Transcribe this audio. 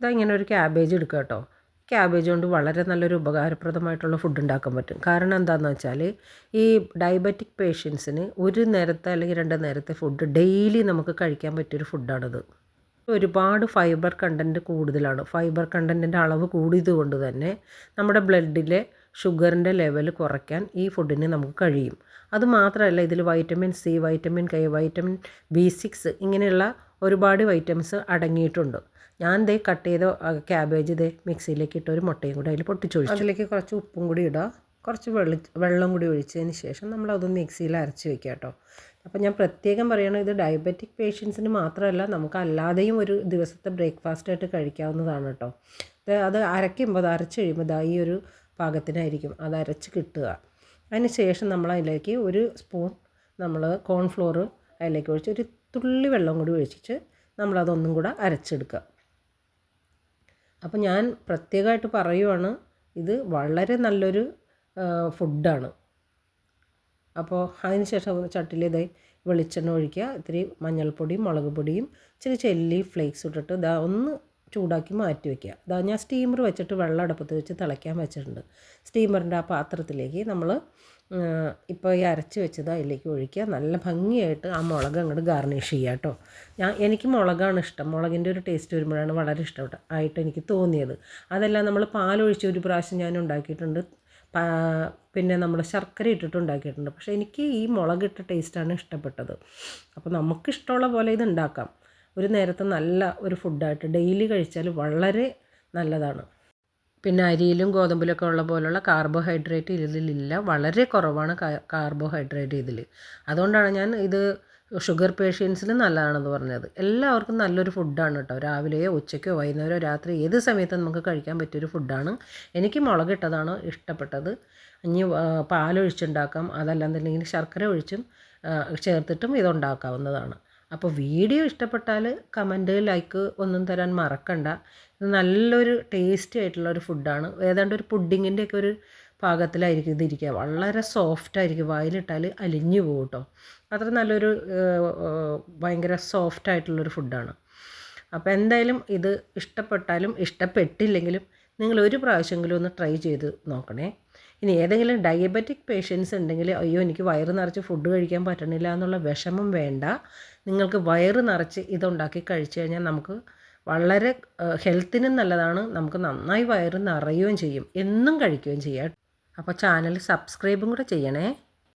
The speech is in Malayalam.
ഇതാ ഇങ്ങനെ ഒരു ക്യാബേജ് എടുക്കുക കേട്ടോ ക്യാബേജ് കൊണ്ട് വളരെ നല്ലൊരു ഉപകാരപ്രദമായിട്ടുള്ള ഫുഡ് ഉണ്ടാക്കാൻ പറ്റും. കാരണം എന്താണെന്ന് വെച്ചാൽ ഈ ഡയബറ്റിക് പേഷ്യൻസിന് ഒരു നേരത്തെ അല്ലെങ്കിൽ രണ്ട് നേരത്തെ ഫുഡ് ഡെയിലി നമുക്ക് കഴിക്കാൻ പറ്റിയൊരു ഫുഡാണിത് ഒരുപാട് ഫൈബർ കണ്ടന്റ് കൂടുതലാണ്. ഫൈബർ കണ്ടന്റിന്റെ അളവ് കൂടിയതുകൊണ്ട് തന്നെ നമ്മുടെ ബ്ലഡിലെ ഷുഗറിന്റെ ലെവൽ കുറയ്ക്കാൻ ഈ ഫുഡിന് നമുക്ക് കഴിയും. അതുമാത്രമല്ല ഇതിൽ vitamin C vitamin K vitamin B six ഇങ്ങനെയുള്ള ഒരുപാട് വൈറ്റമിൻസ് അടങ്ങിയിട്ടുണ്ട്. ഞാൻ ദേ കട്ട് ചെയ്ത ക്യാബേജ് ദേ മിക്സിയിലേക്ക് ഇട്ട് ഒരു മുട്ടയും കൂടി അതിൽ പൊട്ടിച്ചൊഴിച്ചു. അതിലേക്ക് കുറച്ച് ഉപ്പും കൂടി ഇടുക കുറച്ച് വെള്ളി വെള്ളം കൂടി ഒഴിച്ചതിന് ശേഷം നമ്മൾ അതൊന്ന് മിക്സിയിൽ അരച്ച് വെക്കുക കേട്ടോ അപ്പോൾ ഞാൻ പ്രത്യേകം പറയണം ഇത് ഡയബറ്റിക് പേഷ്യൻസിന് മാത്രമല്ല നമുക്ക് അല്ലാതെയും ഒരു ദിവസത്തെ ബ്രേക്ക്ഫാസ്റ്റ് ആയിട്ട് കഴിക്കാവുന്നതാണ് കേട്ടോ ഇത് അത് അരയ്ക്കുമ്പോൾ അത് അരച്ച് കഴിയുമ്പോൾ ദാ ഈ ഒരു പാകത്തിനായിരിക്കും. അത് അരച്ച് കിട്ടുക. അതിന് ശേഷം നമ്മൾ അതിലേക്ക് ഒരു സ്പൂൺ നമ്മൾ കോൺഫ്ലോർ അതിലേക്ക് ഒഴിച്ച് ഒരു തുള്ളി വെള്ളം കൂടി ഒഴിച്ചിട്ട് നമ്മളതൊന്നും കൂടെ അരച്ചെടുക്കുക. അപ്പോൾ ഞാൻ പ്രത്യേകമായിട്ട് പറയുവാണ് ഇത് വളരെ നല്ലൊരു ഫുഡാണ്. അപ്പോൾ അതിന് ശേഷം ചട്ടിയിൽ വെളിച്ചെണ്ണ ഒഴിക്കുക ഇത്തിരി മഞ്ഞൾപ്പൊടിയും മുളക് പൊടിയും ഇച്ചിരി ചെല്ലി ഫ്ലേക്സ് ഇട്ടിട്ട് ഇതാ ഒന്ന് ചൂടാക്കി മാറ്റി വയ്ക്കുക അതാ ഞാൻ സ്റ്റീമർ വെച്ചിട്ട് വെള്ളം അടുപ്പത്ത് വെച്ച് തിളയ്ക്കാൻ വെച്ചിട്ടുണ്ട്. സ്റ്റീമറിന്റെ ആ പാത്രത്തിലേക്ക് നമ്മൾ ഇപ്പോൾ ഈ അരച്ച് വെച്ചത് അതിലേക്ക് ഒഴിക്കുക. നല്ല ഭംഗിയായിട്ട് ആ മുളക് അങ്ങോട്ട് ഗാർണിഷ് ചെയ്യുക കേട്ടോ. ഞാൻ എനിക്ക് മുളകാണ് ഇഷ്ടം. മുളകിന്റെ ഒരു ടേസ്റ്റ് വരുമ്പോഴാണ് വളരെ ഇഷ്ടപ്പെട്ട ആയിട്ട് എനിക്ക് തോന്നിയത്. അതെല്ലാം നമ്മൾ പാലൊഴിച്ച് ഒരു പ്രാവശ്യം ഞാൻ ഉണ്ടാക്കിയിട്ടുണ്ട്. പിന്നെ നമ്മൾ ശർക്കര ഇട്ടിട്ട് ഉണ്ടാക്കിയിട്ടുണ്ട്. പക്ഷേ എനിക്ക് ഈ മുളകിട്ട ടേസ്റ്റാണ് ഇഷ്ടപ്പെട്ടത്. അപ്പോൾ നമുക്കിഷ്ടമുള്ള പോലെ ഇത് ഉണ്ടാക്കാം. ഒരു നേരത്തെ നല്ല ഒരു ഫുഡായിട്ട് ഡെയിലി കഴിച്ചാൽ വളരെ നല്ലതാണ്. പിന്നെ അരിയിലും ഗോതമ്പിലൊക്കെ ഉള്ള പോലുള്ള കാർബോഹൈഡ്രേറ്റ് ഇതിലില്ല. വളരെ കുറവാണ് കാർബോഹൈഡ്രേറ്റ് ഇതിൽ അതുകൊണ്ടാണ് ഞാൻ ഇത് ഷുഗർ പേഷ്യൻസിന് നല്ലതാണെന്ന് പറഞ്ഞത്. എല്ലാവർക്കും നല്ലൊരു ഫുഡാണ് കേട്ടോ. രാവിലെയോ ഉച്ചയ്ക്കോ വൈകുന്നേരമോ രാത്രി ഏത് സമയത്തും നമുക്ക് കഴിക്കാൻ പറ്റിയൊരു ഫുഡാണ് എനിക്ക് മുളകിട്ടതാണ് ഇഷ്ടപ്പെട്ടത്. ഇനി പാലൊഴിച്ചുണ്ടാക്കാം. അതല്ലാന്നുണ്ടെങ്കിൽ ശർക്കര ഒഴിച്ചും ചേർത്തിട്ടും ഇതുണ്ടാക്കാവുന്നതാണ്. അപ്പോൾ വീഡിയോ ഇഷ്ടപ്പെട്ടാൽ കമന്റ് ലൈക്ക് ഒന്നും തരാൻ മറക്കണ്ട. ഇത് നല്ലൊരു ടേസ്റ്റി ആയിട്ടുള്ള ഒരു ഫുഡാണ്. ഏതാണ്ട് ഒരു പുഡിങ്ങിന്റെ ഒക്കെ ഒരു പാകത്തിലായിരിക്കും ഇതിരിക്കുക. വളരെ സോഫ്റ്റ് ആയിരിക്കും. വായിലിട്ടാൽ അലിഞ്ഞു പോകും കേട്ടോ അത്ര നല്ലൊരു ഭയങ്കര സോഫ്റ്റ് ആയിട്ടുള്ളൊരു ഫുഡാണ്. അപ്പോൾ എന്തായാലും ഇത് ഇഷ്ടപ്പെട്ടാലും ഇഷ്ടപ്പെട്ടില്ലെങ്കിലും നിങ്ങൾ ഒരു പ്രാവശ്യമെങ്കിലും ഒന്ന് ട്രൈ ചെയ്ത് നോക്കണേ. ഇനി ഏതെങ്കിലും ഡയബറ്റിക് പേഷ്യൻസ് ഉണ്ടെങ്കിൽ അയ്യോ എനിക്ക് വയറ് നിറച്ച് ഫുഡ് കഴിക്കാൻ പറ്റണില്ല എന്നുള്ള വിഷമം വേണ്ട. നിങ്ങൾക്ക് വയറ് നിറച്ച് ഇതുണ്ടാക്കി കഴിച്ചു കഴിഞ്ഞാൽ നമുക്ക് വളരെ ഹെൽത്തിനും നല്ലതാണ്. നമുക്ക് നന്നായി വയറ് നിറയുകയും ചെയ്യും. എന്നും കഴിക്കുകയും ചെയ്യാം. അപ്പോൾ ചാനൽ സബ്സ്ക്രൈബും കൂടെ ചെയ്യണേ.